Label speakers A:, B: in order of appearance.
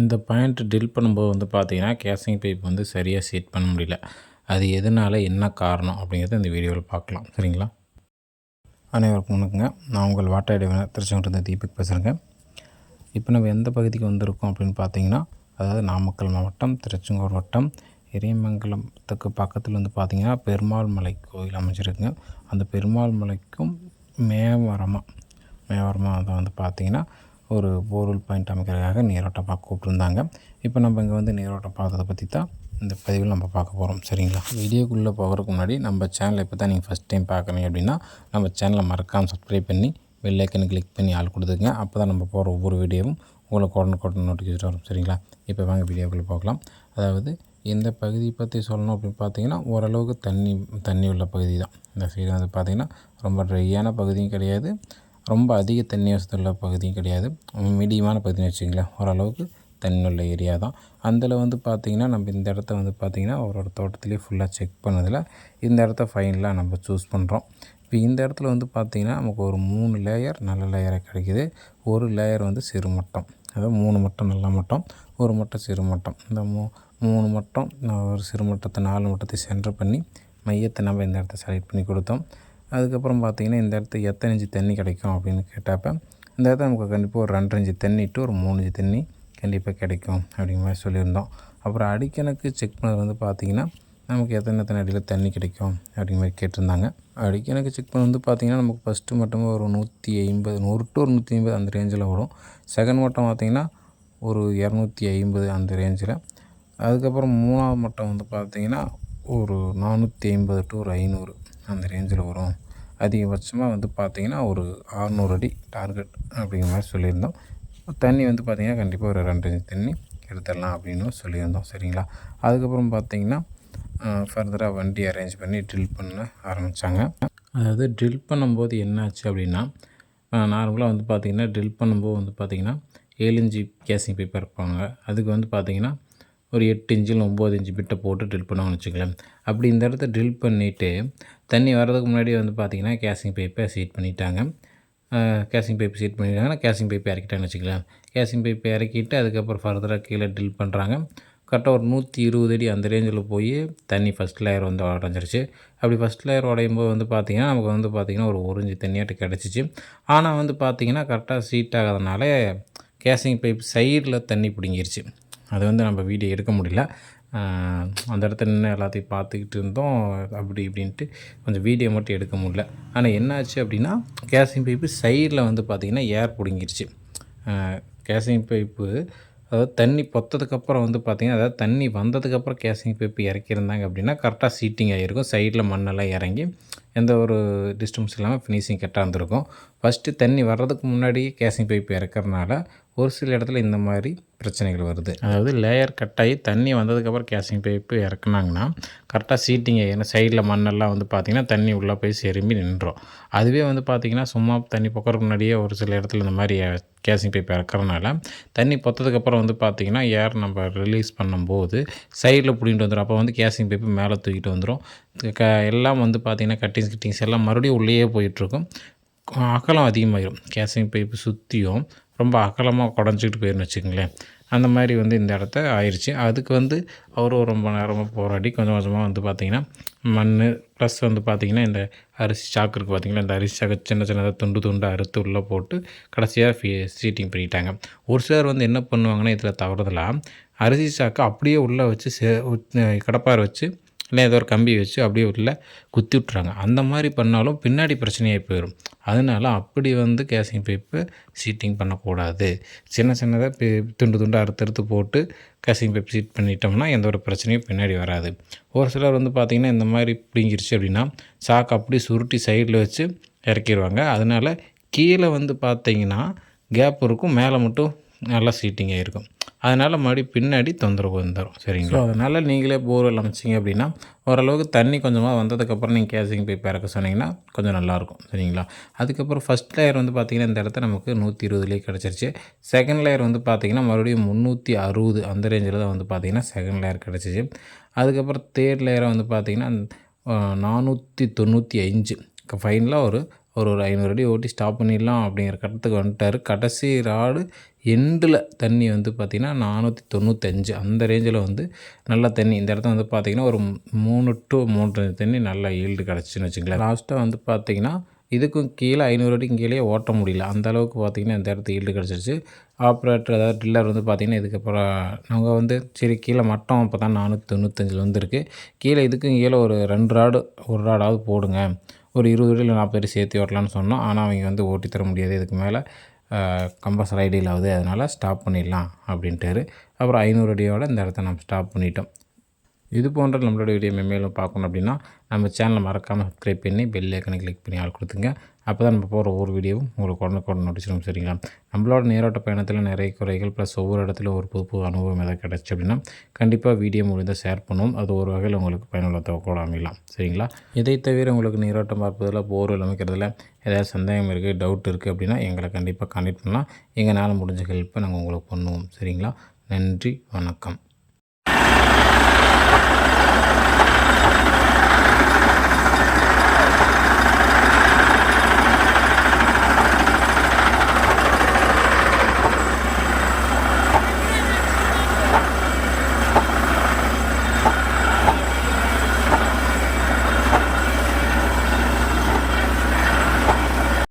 A: இந்த point drill பண்ணும்போது வந்து பார்த்தீங்கன்னா கேசிங் பைப் வந்து சரியாக செட் பண்ண முடியல. அது எதனால் என்ன காரணம் அப்படிங்கிறத இந்த வீடியோவில் பார்க்கலாம். சரிங்களா? அனைவருக்கும் வணக்கங்க. நான் உங்கள் வாட்டர் இடைவெளி திருச்செங்கோட்டில் தீபக் பேசுகிறேங்க இப்போ நம்ம எந்த பகுதிக்கு வந்திருக்கோம் அப்படின்னு பார்த்தீங்கன்னா அதாவது நாமக்கல் மாவட்டம் திருச்செங்கோடு வட்டம் இறைமங்கலத்துக்கு பக்கத்தில் வந்து பார்த்திங்கன்னா பெருமாள் மலை கோயில் அமைச்சிருக்குங்க அந்த பெருமாள் மலைக்கும் மேவரமாக மேவரமாக அதை வந்து பார்த்திங்கன்னா ஒரு போர்வெல் பாயிண்ட் அமைக்கிறதுக்காக நீரோட்டம் பார்க்க கூப்பிட்ருந்தாங்க இப்போ நம்ம இங்கே வந்து நீரோட்டம் பார்த்ததை பற்றி தான் இந்த பதிவில் நம்ம பார்க்க போகிறோம் சரிங்களா? வீடியோக்குள்ளே போகிறதுக்கு முன்னாடி நம்ம சேனலை இப்போ தான் நீங்கள் ஃபஸ்ட் டைம் பார்க்குறீங்க அப்படின்னா நம்ம சேனலை மறக்காமல் சப்ஸ்கிரைப் பண்ணி பெல்லைக்கனை கிளிக் பண்ணி ஆள் கொடுத்துங்க அப்போ தான் நம்ம போகிற ஒவ்வொரு வீடியோவும் உங்களுக்கு உடனுக்குடன் நோட்டிஃபிகேஷன் வரும். சரிங்களா? இப்போ வாங்க வீடியோக்குள்ளே போகலாம். அதாவது இந்த பகுதியை பற்றி சொல்லணும் அப்படின்னு பார்த்தீங்கன்னா ஓரளவுக்கு தண்ணி தண்ணி உள்ள பகுதி தான். இந்த சைடு வந்து பார்த்திங்கன்னா ரொம்ப ட்ரையான பகுதியும் கிடையாது. ரொம்ப அதிக தண்ணி வசதி உள்ள பகுதியும் கிடையாது. மீடியமான பகுதின்னு வச்சுங்களேன் ஓரளவுக்கு தண்ணி உள்ள ஏரியா தான். அதில் வந்து பார்த்திங்கன்னா நம்ம இந்த இடத்த வந்து பார்த்திங்கன்னா அவரோட தோட்டத்துலேயே ஃபுல்லாக செக் பண்ணதில் இந்த இடத்த ஃபைனலாக நம்ம சூஸ் பண்ணுறோம் இப்போ இந்த இடத்துல வந்து பார்த்திங்கன்னா நமக்கு ஒரு மூணு லேயர் நல்ல லேயராக கிடைக்கிது. ஒரு லேயர் வந்து சிறு மட்டம். அதாவது மூணு மட்டம் நல்ல மட்டம் ஒரு மட்டம் சிறு மட்டம். இந்த மூ மூணு மட்டம் ஒரு சிறு மட்டத்தை நாலு மட்டத்தை சென்டர் பண்ணி மையத்தை நம்ம இந்த இடத்த செலக்ட் பண்ணி கொடுத்தோம். அதுக்கப்புறம் பார்த்திங்கன்னா இந்த இடத்துக்கு எத்தனை இன்ச்சு தண்ணி கிடைக்கும் அப்படின்னு கேட்டப்போ இந்த இடத்துல நமக்கு கண்டிப்பாக ஒரு ரெண்டரை இன்ச்சு தண்ணி டு ஒரு மூணு இன்ச்சு தண்ணி கண்டிப்பாக கிடைக்கும் அப்படிங்கிற மாதிரி சொல்லியிருந்தோம். அப்புறம் அடிக்கணக்கு செக் பண்ணது வந்து பார்த்திங்கன்னா நமக்கு எத்தனை எத்தனை அடியில் தண்ணி கிடைக்கும் அப்படிங்கிற மாதிரி கேட்டிருந்தாங்க. அடிக்கணக்கு செக் பண்ண வந்து பார்த்திங்கன்னா நமக்கு ஃபஸ்ட்டு மட்டமாக ஒரு நூற்றி ஐம்பது நூறு டு ஒரு நூற்றி ஐம்பது அந்த ரேஞ்சில் வரும். செகண்ட் மட்டம் பார்த்திங்கன்னா ஒரு இரநூத்தி ஐம்பது அந்த ரேஞ்சில் அதுக்கப்புறம் மூணாவது மட்டம் வந்து பார்த்திங்கன்னா ஒரு நானூற்றி ஐம்பது டு ஒரு ஐநூறு. அந்த ரேஞ்சில் வரும். அதிகபட்சமாக வந்து பார்த்திங்கன்னா ஒரு அறநூறு அடி டார்கெட் அப்படிங்கிற மாதிரி சொல்லியிருந்தோம். தண்ணி வந்து பார்த்திங்கன்னா கண்டிப்பாக ஒரு ரெண்டு இன்ச் தண்ணி எடுத்துடலாம் அப்படின்னு சொல்லியிருந்தோம். சரிங்களா? அதுக்கப்புறம் பார்த்திங்கன்னா ஃபர்தராக வண்டி அரேஞ்ச் பண்ணி ட்ரில் பண்ண ஆரம்பித்தாங்க அதாவது ட்ரில் பண்ணும்போது என்னாச்சு அப்படின்னா நார்மலாக வந்து பார்த்திங்கன்னா ட்ரில் பண்ணும்போது வந்து பார்த்திங்கன்னா ஏழு இன்ச்சு கேசிங் பேப்பர் இருப்பாங்க. அதுக்கு வந்து பார்த்திங்கன்னா ஒரு எட்டு இன்ச்சில் ஒம்பது இன்ச்சு பிட்டை போட்டு ட்ரில் பண்ணுவாங்கன்னு வச்சுக்கலாம் அப்படி இந்த இடத்த ட்ரில் பண்ணிவிட்டு தண்ணி வர்றதுக்கு முன்னாடி வந்து பார்த்திங்கன்னா கேசிங் பைப்பை சீட் பண்ணிட்டாங்க. கேசிங் பைப் சீட் பண்ணிட்டாங்கன்னா கேசிங் பைப் இறக்கிட்டாங்கன்னு வச்சுக்கலாம். கேசிங் பைப் இறக்கிட்டு அதுக்கப்புறம் ஃபர்தராக கீழே ட்ரில் பண்ணுறாங்க கரெக்டாக ஒரு நூற்றி இருபது அடி அந்த ரேஞ்சில் போய் தண்ணி ஃபஸ்ட் லேயர் வந்து உடஞ்சிருச்சு. அப்படி ஃபஸ்ட் லேயர் உடையும் போது வந்து பார்த்திங்கன்னா நமக்கு வந்து பார்த்திங்கன்னா ஒரு உறிஞ்சி தண்ணியாட்டு கிடச்சிச்சு. ஆனால் வந்து பார்த்திங்கன்னா கரெக்டாக சீட் ஆகாதனால கேசிங் பைப் சைடில் தண்ணி பிடுங்கிருச்சு. அது வந்து நம்ம வீடியோ எடுக்க முடியல. அந்த இடத்துல நின்று எல்லாத்தையும் பார்த்துக்கிட்டு இருந்தோம். அப்படி இப்படின்ட்டு கொஞ்சம் வீடியோ மட்டும் எடுக்க முடியல. ஆனால் என்னாச்சு அப்படின்னா கேசிங் பைப்பு சைடில் வந்து பார்த்திங்கன்னா ஏர் பிடுங்கிருச்சு. கேசிங் பைப்பு அதாவது தண்ணி பொத்ததுக்கப்புறம் வந்து பார்த்திங்கன்னா அதாவது தண்ணி வந்ததுக்கப்புறம் கேசிங் பைப்பு இறக்கியிருந்தாங்க அப்படின்னா கரெக்டாக சீட்டிங் ஆகிருக்கும் சைடில் மண்ணெல்லாம் இறங்கி எந்த ஒரு டிஸ்டர்பன்ஸ் இல்லாமல் ஃபினிஷிங் கரெக்டாக இருந்திருக்கும். ஃபஸ்ட்டு தண்ணி வர்றதுக்கு முன்னாடியே கேசிங் பைப்பு இறக்கறனால ஒரு சில இடத்துல இந்த மாதிரி பிரச்சனைகள் வருது. அதாவது லேயர் கட்டாகி தண்ணி வந்ததுக்கப்புறம் கேசிங் பைப்பு இறக்குனாங்கன்னா கரெக்டாக சீட்டிங் ஏன்னா சைடில் மண்ணெல்லாம் வந்து பார்த்திங்கன்னா தண்ணி உள்ளே போய் செரும்பி நின்றோம் அதுவே வந்து பார்த்திங்கன்னா சும்மா தண்ணி பொக்கறதுக்கு முன்னாடியே ஒரு சில இடத்துல இந்த மாதிரி கேசிங் பைப் இறக்குறனால தண்ணி பொத்ததுக்கப்புறம் வந்து பார்த்திங்கன்னா ஏர் நம்ம ரிலீஸ் பண்ணும்போது சைடில் பிடிங்கிட்டு வந்துடும் அப்போ வந்து கேசிங் பைப்பு மேலே தூக்கிட்டு வந்துடும் க எல்லாம் வந்து பார்த்திங்கன்னா கட்டிங்ஸ் கிட்டிங்ஸ் எல்லாம் மறுபடியும் உள்ளேயே போயிட்டுருக்கும் அகலம் அதிகமாகிடும் கேசிங் பைப்பு சுற்றியும் ரொம்ப அகலமாக குடஞ்சிக்கிட்டு போயிருன்னு வச்சுக்கோங்களேன். அந்த மாதிரி வந்து இந்த இடத்த ஆயிடுச்சு அதுக்கு வந்து அவரும் ரொம்ப நேரமாக போராடி கொஞ்சம் கொஞ்சமாக வந்து பார்த்திங்கன்னா மண் ப்ளஸ் வந்து பார்த்திங்கன்னா இந்த அரிசி சாக்கு இருக்குது பார்த்திங்களா இந்த அரிசி சாக்கு சின்ன சின்னதாக துண்டு துண்டு அறுத்து உள்ளே போட்டு கடைசியாக ஃபீ சீட்டிங் பண்ணிட்டாங்க. ஒரு சிலர் வந்து என்ன பண்ணுவாங்கன்னா இதில் தவறுதலாக அரிசி சாக்கை அப்படியே உள்ளே வச்சு சே கடப்பாரை வச்சு இல்லை ஏதோ ஒரு கம்பி வச்சு அப்படியே உள்ள குத்தி விட்றாங்க அந்த மாதிரி பண்ணாலும் பின்னாடி பிரச்சனையாக போயிடும் அதனால அப்படி வந்து கேசிங் பைப்பு சீட்டிங் பண்ணக்கூடாது. சின்ன சின்னதாக துண்டு துண்டு அறுத்தறுத்து போட்டு கேசிங் பைப் சீட் பண்ணிட்டோம்னா எந்த ஒரு பிரச்சனையும் பின்னாடி வராது. ஒரு சிலர் வந்து பார்த்திங்கன்னா இந்த மாதிரி பிடிங்கிருச்சு அப்படின்னா சாக்கு அப்படி சுருட்டி சைடில் வச்சு இறக்கிடுவாங்க அதனால் கீழே வந்து பார்த்திங்கன்னா கேப் இருக்கும். மேலே மட்டும் நல்லா சீட்டிங்காக இருக்கும் அதனால் மறுபடியும் பின்னாடி தொந்தரவு வந்துடும் சரிங்களா? அதனால் நீங்களே போர்வெல் அமைச்சிங்க அப்படின்னா ஓரளவுக்கு தண்ணி கொஞ்சமாக வந்ததுக்கப்புறம் நீங்கள் கேசிங் போய் பிறக்க சொன்னீங்கன்னா கொஞ்சம் நல்லாயிருக்கும். சரிங்களா? அதுக்கப்புறம் ஃபஸ்ட் லேயர் வந்து பார்த்திங்கன்னா இந்த இடத்த நமக்கு நூற்றி இருபதுலேயே கிடச்சிருச்சு. செகண்ட் லேயர் வந்து பார்த்திங்கன்னா மறுபடியும் முந்நூற்றி அறுபது அந்த ரேஞ்சில் தான் வந்து பார்த்திங்கன்னா செகண்ட் லேயர் கிடச்சிச்சு. அதுக்கப்புறம் தேர்ட் லேயரை வந்து பார்த்திங்கன்னா நானூற்றி தொண்ணூற்றி அஞ்சு ஃபைனலாக ஒரு ஒரு ஒரு ஐநூறு அடி ஓட்டி ஸ்டாப் பண்ணிடலாம் அப்படிங்கிற கட்டத்துக்கு வந்துட்டார். கடைசி ராடு எண்டில் தண்ணி வந்து பார்த்திங்கன்னா நானூற்றி தொண்ணூத்தஞ்சு. அந்த ரேஞ்சில் வந்து நல்ல தண்ணி. இந்த இடத்துல வந்து பார்த்திங்கன்னா ஒரு மூணு டு மூன்று தண்ணி நல்லா ஈல்டு கிடச்சின்னு வச்சுங்களேன் லாஸ்ட்டாக வந்து பார்த்திங்கன்னா இதுக்கும் கீழே ஐநூறு அடிக்கும் கீழே ஓட்ட முடியல. அந்த அளவுக்கு பார்த்திங்கன்னா இந்த இடத்து ஈல்டு கிடச்சிருச்சு. ஆப்ரேட்டர் அதாவது ட்ரில்லர் வந்து பார்த்திங்கன்னா இதுக்கப்புறம் நாங்கள் வந்து சரி கீழே மட்டம் இப்போ தான் நானூற்றி தொண்ணூத்தஞ்சில் வந்துருக்கு. கீழே இதுக்கும் கீழே ஒரு ரெண்டு ராடு ஒரு ராடாவது போடுங்க. ஒரு இருபது அடியில் நாற்பது பேர் சேர்த்து ஓட்டலான்னு சொன்னோம். ஆனால் அவங்க வந்து ஓட்டி தர முடியாது. இதுக்கு மேலே கம்பல்சரி ஐடியில் ஆகுது. அதனால் ஸ்டாப் பண்ணிடலாம் அப்படின்ட்டாரு. அப்புறம் ஐநூறு அடியோட இந்த இடத்த நம்ம ஸ்டாப் பண்ணிட்டோம். இது போன்ற நம்மளோட வீடியோ மேலும் பார்க்கணும் அப்படின்னா நம்ம சேனலை மறக்காமல் சப்ஸ்கிரைப் பண்ணி பெல் ஐக்கனை கிளிக் பண்ணி ஆள் கொடுத்துங்க. அப்போ தான் நம்ம போகிற ஒவ்வொரு வீடியோவும் உங்களுக்கு உடனுக்குடன் நோட்டிச்சிடும் சரிங்களா? நம்மளோட நேரோட்ட பயணத்தில் நிறைய குறைகள் ப்ளஸ் ஒவ்வொரு இடத்துல ஒரு புது புது அனுபவம் எதாவது கிடச்சி அப்படின்னா கண்டிப்பாக வீடியோ முடிந்தால் ஷேர் பண்ணுவோம். அது ஒரு வகையில் உங்களுக்கு பயனுள்ள கூட அமையலாம் சரிங்களா? இதை தவிர உங்களுக்கு நீரோட்டம் பார்ப்பதில் போர் அமைக்கிறதுல ஏதாவது சந்தேகம் இருக்குது டவுட் இருக்குது அப்படின்னா எங்களை கண்டிப்பாக கான்டெக்ட் பண்ணலாம். எங்களால் முடிஞ்ச ஹெல்ப்பை நாங்கள் உங்களுக்கு பண்ணுவோம் சரிங்களா? நன்றி வணக்கம்.